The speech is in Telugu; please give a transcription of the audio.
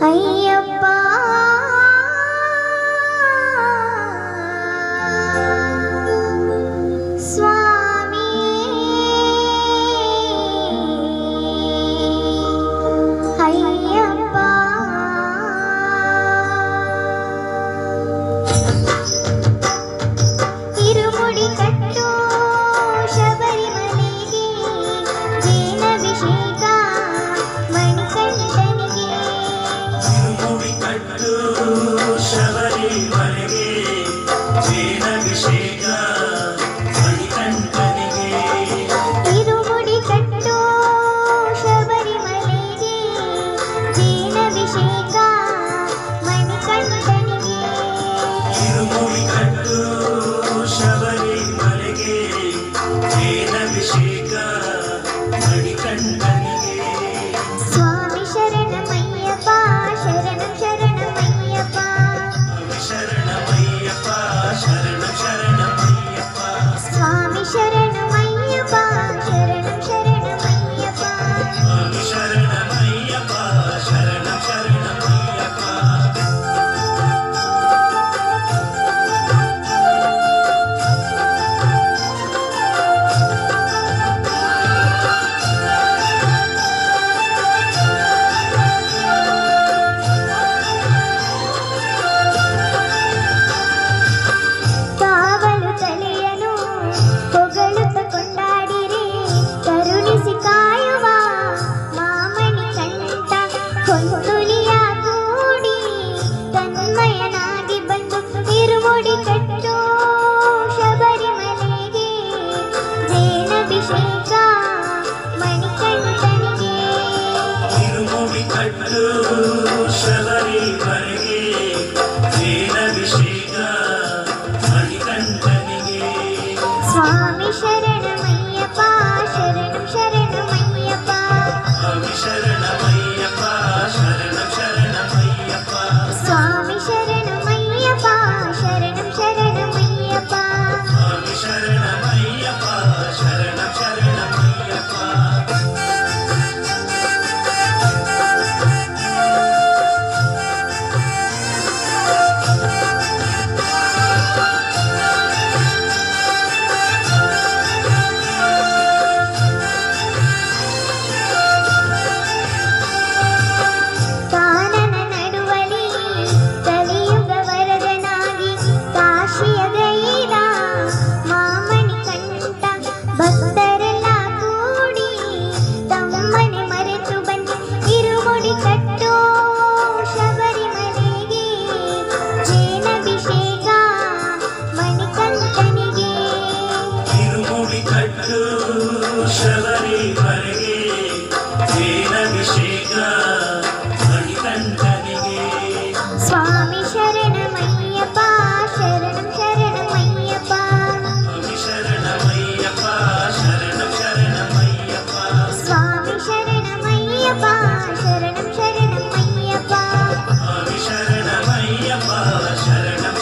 ஐயப்பா. இருமுடி கட்ட Shikara. ಕೊಡಿಕಟ್ಟು ಶಬರಿಮಲೆಗೆ ಜೇನಭಿಷೇಕ ಮಣಿಕಂಠನಿಗೆ ತಿರುಮುಡಿ ಕಟ್ಟು ಶಬರಿಮಲೆಗೆ ಜೇನಭಿಷೇಕ ಮಣಿಕಂಠನಿಗೆ ಸ್ವಾಮಿ శబరి పరిగే జీనభిషేక మణికంఠనిగే స్వామి శరణమయ్యప్ప శరణం శరణమయ్యప్ప. స్వామి శరణమయ్యప్ప శరణం శరణమయ్యప్ప. స్వామి శరణమయ్యప్ప శరణం శరణం